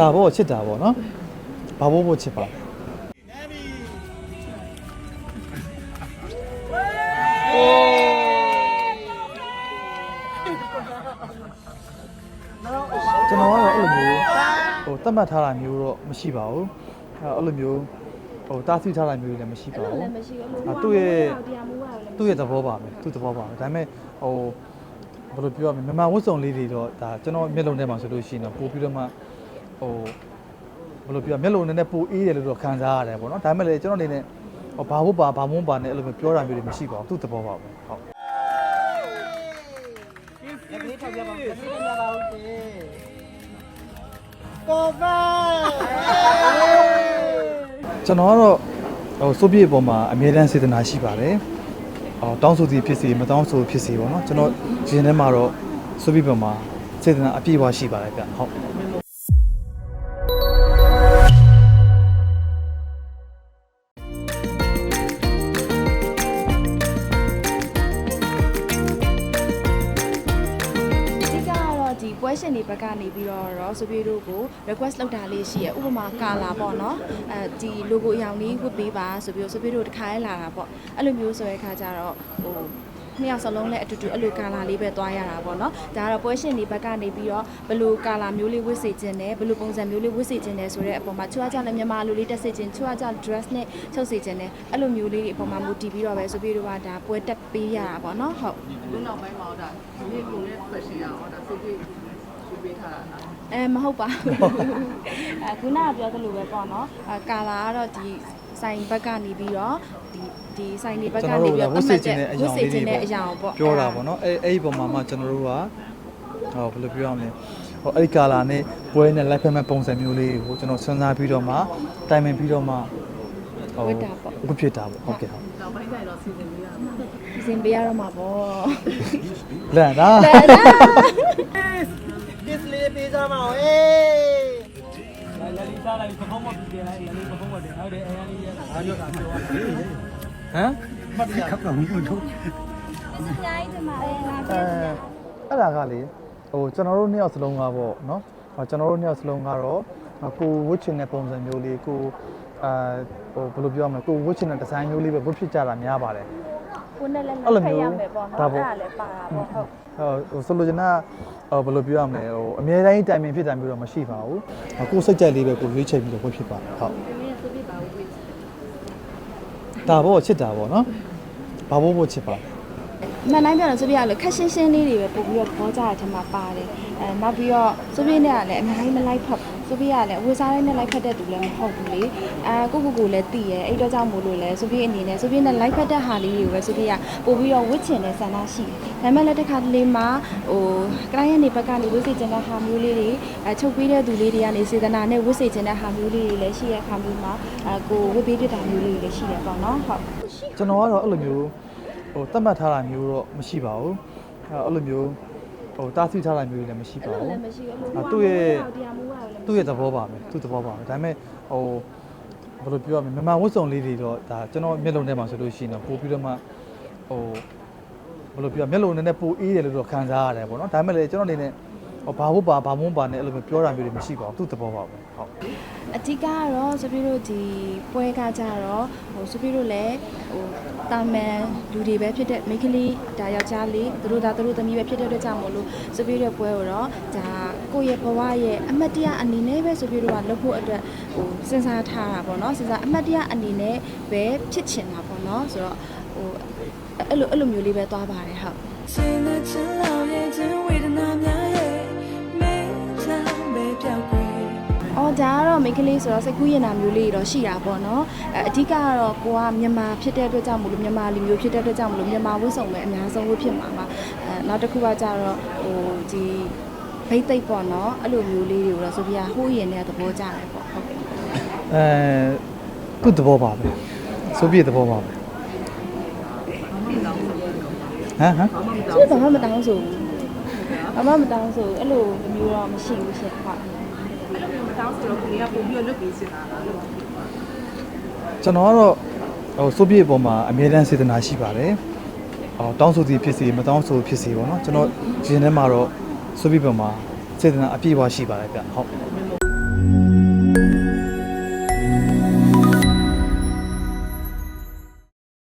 ဒါပေါ့ချစ်တာပေါ့နော်ဘာဖို့ဖို့ချစ်ပါလဲကျွန်တော်ကတော့အဲ့လိုမျိုးဟိုတတ်မှတ်ထားတာမျိုးတော့မရှိပါဘူးအဲ့လိုမျိုးဟိုတားဆီးထားတာမျိုးလည်းမရှိပါဘူးလည်းမရှိဘူးအာသူ့ရဲ့တရားမှုရတယ်သူ့ရဲ့သဘောပါပဲသူ့သဘောပါပဲဒါပေမဲ့ဟိုဘယ်လိုပြောရမလဲမြန်မာဝတ်စုံလေးတွေတော့ဒါကျွန်တော်မျက်လုံးထဲမှာဆိုလို့ရှိရင်တော့ပို့ပြီးတော့မှ ဟိုဘယ်လိုပြောရမျက်လုံးနဲ့ပိုအေးတယ်လို့တော့ခံစားရတယ်ပေါ့နော်ဒါပေမဲ့လည်းကျွန်တော်အနေနဲ့ဟိုဘာဖို့ပါဘာမုန်းပါနဲ့အဲ့လိုမျိုးပြောတာမျိုးတွေမရှိပါဘူးသူ့သဘောပါပဲဟုတ်လက်လေးထောက်ပြပါဦးလက်လေးထောက်ပြပါဦးရှင်ကိုပါကျွန်တော်ကတော့ဟိုစိုးပြေအပေါ်မှာအမြဲတမ်းစေတနာရှိပါတယ်ဟောတောင်းဆိုသည်ဖြစ်စီမတောင်းဆိုဖြစ်စီပေါ့နော်ကျွန်တော်ရင်ထဲမှာတော့စိုးပြေပေါ်မှာစေတနာအပြည့်အဝရှိပါတယ်ဗျဟုတ် ဒီပွဲရှင်တွေဘက်ကနေပြီးတော့ရောဆိုပြီးတို့ကို request လုပ်တာလေးရှိရဥပမာကာလာပေါ့နော်အဲဒီ logo အရောင်လေးဝတ်ပေးပါဆိုပြီးတော့ဆိုပြီးတို့တစ်ခါလဲလာတာပေါ့အဲ့လိုမျိုးဆိုတဲ့အခါကျတော့ဟို နှစ်ယောက်စလုံးလည်းအတူတူအဲ့လိုကာလာလေးပဲသွားရတာပေါ့နော်ဒါကတော့ပွဲရှင်တွေဘက်ကနေပြီးတော့ဘယ်လိုကာလာမျိုးလေးဝတ်စေခြင်းနဲ့ဘယ်လိုပုံစံမျိုးလေးဝတ်စေခြင်းနဲ့ဆိုတဲ့အပေါ်မှာချွားကြလည်းမြန်မာလူလေးတက်စေခြင်းချွားကြ dress နဲ့ချုပ်စေခြင်းနဲ့အဲ့လိုမျိုးလေးတွေအပေါ်မှာမူတည်ပြီးတော့ပဲဆိုပြီးတော့ကဒါပွဲတက်ပေးရတာပေါ့နော်ဟုတ်လူနောက်ပိုင်းမှာတော့ဒီနေ့ကိုလည်း question ရအောင်ဒါဆိုပြီးသူပေးထားတာလားအဲမဟုတ်ပါဘူးအခုနကပြောသလိုပဲပေါ့နော်အဲကာလာကတော့ဒီ ဆိုင်ဘက်ကနေပြီးတော့ဒီဒီဆိုင်ဒီဘက်ကျွန်ကနေတော်တို့ပြီးကတော့ဝတ်စေခြင်းတဲ့အကြောင်းဝတ်စေလေးခြင်းတွေတဲ့အကြောင်းပေါ့ပြောတာပေါ့နော်အဲအဲ့ဒီပုံမှာမှကျွန်တော်တို့ကဟောဘယ်လိုပြောရမလဲဟောအဲ့ဒီကာလာနဲ့ပွဲနဲ့ live ဖက်မဲ့ပုံစံမျိုးလေးကိုကျွန်တော်စဉ်းစားပြီးတော့မှတိုင်ပင်ပြီးတော့မှဟိုဝတ်ဖြစ်တာပေါ့ဟုတ်ကဲ့ဟုတ်နောက်ပိုင်းကျရင်တော့စီစဉ်ပေးရမှာစီစဉ်ပေးရတော့မှာပေါ့လန့်တာဒီစလေးပေးစားမအောင်ဟေးလလီ စားလိုက်ပဖုံးမပြီးတယ်လိုက်လလီပဖုံးမတယ်ဟုတ်တယ်အဲရလေးရအားရတာပြောတာဟမ်မှတ်ရခပ်တော့ဘူးတို့အများကြီးဒီမှာလေလာအဲအဲ့ဒါကလေဟိုကျွန်တော်တို့နှစ်ယောက်စလုံးကပေါ့နော်ဟောကျွန်တော်တို့နှစ်ယောက်စလုံးကတော့ကိုဝတ်ချင်တဲ့ပုံစံမျိုးလေးကိုအာဟိုဘယ်လိုပြောရမလဲကိုဝတ်ချင်တဲ့ဒီဇိုင်းမျိုးလေးပဲဝတ်ဖြစ်ကြတာများပါတယ်ကိုနဲ့လည်းအဲ့လိုဖမျိုးက်ရမယ်ပေါ့နော်ဒါအဲ့ပေါ့ဒါလည်းပါတာပေါ့ဟုတ်ဟိုဆိုလိုချင်တာ ဟိုဘယ်လိုပြောရမလဲဟိုအမြဲတမ်းတိုင်ပင်ဖြစ်တာမျိုးတော့မရှိပါဘူးကိုယ်စိတ်ကြိုက်လေးပဲကိုရွေးချယ်ပြီးတော့ဝတ်ဖြစ်ပါတယ်ဟုတ်ဒီနေ့ဆိုပြီးပါဘူးဒါပေါ့ချစ်တာပေါ့နော်ဘာဖို့ဖို့ချစ်ပါလဲ မှန်တိုင်းပြောတော့ဆိုပြရလို့ခက်ရှင်းရှင်းလေးတွေပဲပို့ပြီးတော့ဘောကြတဲ့ထက်မှာပါတယ်အဲနောက်ပြီးတော့ဆိုပြနဲ့ကလည်းအများကြီးမလိုက်ဖက်ဘူးဆိုပြကလည်းဝေစားတိုင်းနဲ့လိုက်ဖက်တဲ့သူလည်းမဟုတ်ဘူးလေအာကိုကိုကိုလည်းတည်ရဲ့အဲ့တော့ကြောင့်မို့လို့လဲဆိုပြအနေနဲ့ဆိုပြနဲ့လိုက်ဖက်တဲ့ဟာလေးတွေကိုပဲဆိုပြကပို့ပြီးတော့ဝစ်ချင်တဲ့ဆန္ဒရှိတယ်ဒါပေမဲ့လည်းတစ်ခါတလေမှာဟိုကရိုင်းရနေဘက်ကနေဝစ်စေချင်တဲ့ဟာမျိုးလေးတွေအဲချုပ်ပေးတဲ့သူလေးတွေကနေစေတနာနဲ့ဝစ်စေချင်တဲ့ဟာမျိုးလေးတွေလည်းရှိတဲ့အခါမျိုးမှာအဲကိုဝစ်ပေးတဲ့တာမျိုးလေးတွေလည်းရှိတယ်ပေါ့နော်ဟုတ်ကျွန်တော်ကတော့အဲ့လိုမျိုး ဟိုတတ်မှတ်ထားတာမျိုးတော့မရှိပါဘူးအဲ့လိုမျိုးဟိုတားဆီးထားတာမျိုးလည်းမရှိပါဘူးလည်းမရှိဘူးအာသူ့ရဲ့တရားမှုရတယ်လည်းသူ့ရဲ့သဘောပါပဲသူ့သဘောပါပဲဒါပေမဲ့ဟိုဘယ်လိုပြောရမလဲမြန်မာဝတ်စုံလေးတွေတော့ဒါကျွန်တော်မျက်လုံးထဲမှာဆိုလို့ရှိရင်တော့ပို့ပြီးတော့မှဟိုဘယ်လိုပြောမျက်လုံးနဲ့ပိုအေးတယ်လို့တော့ခံစားရတယ်ပေါ့နော်ဒါပေမဲ့လည်းကျွန်တော်အနေနဲ့ ဟိုဘာဖို့ပါဘာမုန်းပါနဲ့အဲ့လိုမျိုးပြောတာမျိုးတွေမရှိပါဘူးသူ့သဘောပါပဲဟုတ်အဓိကကတော့စပီတို့ဒီပွဲကကြတော့ဟိုစပီတို့လည်းဟိုတာမန်လူတွေပဲဖြစ်တဲ့မိန်းကလေးဒါယောက်ျားလေးသူတို့ဒါသူတို့သမီးပဲဖြစ်တဲ့အတွက်ကြောင့်မို့လို့စပီတို့ပွဲကိုတော့ဒါကိုယ့်ရဲ့ဘဝရဲ့အမတ်တရားအနေနဲ့ပဲစပီတို့ကလုပ်ဖို့အတွက်ဟိုစဉ်းစားထားတာပေါ့နော်စဉ်းစားအမတ်တရားအနေနဲ့ပဲဖြစ်ချင်တာပေါ့နော်ဆိုတော့ဟိုအဲ့လိုအဲ့လိုမျိုးလေးပဲသွားပါတယ်ဟုတ် အော်ဒါကတော့မိန်းကလေးဆိုတော့စိတ်ကူးရင်တာမျိုးလေးတွေတော့ရှိတာပေါ့နော်။အဲအဓိကကတော့ကိုကမြန်မာဖြစ်တဲ့အတွက်ကြောင့်မလို့မြန်မာလူမျိုးဖြစ်တဲ့အတွက်ကြောင့်မလို့မြန်မာဝတ်စုံပဲအများဆုံးဝတ်ဖြစ်မှာပါ။အဲနောက်တစ်ခုကကြတော့ဟိုဒီဘိတ်သိက်ပေါ့နော်။အဲ့လိုမျိုးလေးတွေကိုတော့ဆိုပြဟိုးရင်တဲ့သဘောကြတယ်ပေါ့ဟုတ်ကဲ့အဲသူ့သဘောပါပဲဆိုပြည့်သဘောပါပဲဟမ်ဟမ်။သူဘာမှမတောင်းဆိုဘူး။ဘာမှမတောင်းဆိုဘူးအဲ့လိုမျိုးတော့မရှိဘူးရှင်ဟုတ်။ အဲ့လိုမျိုးတောင်းဆိုတော့ကိုကပုံပြီးတော့လွတ်ပေးစင်တာလားလို့ကျွန်တော်ကတော့ဟိုဆိုပြည့်အပေါ်မှာအမြဲတမ်းစေတနာရှိပါတယ်ဟောတောင်းဆိုသည်ဖြစ်စေမတောင်းဆိုဖြစ်စေပေါ့နော်ကျွန်တော်ရင်ထဲမှာတော့ဆိုပြည့်ပေါ်မှာစေတနာအပြည့်အဝရှိပါတယ်ဗျဟုတ်မင်းတို့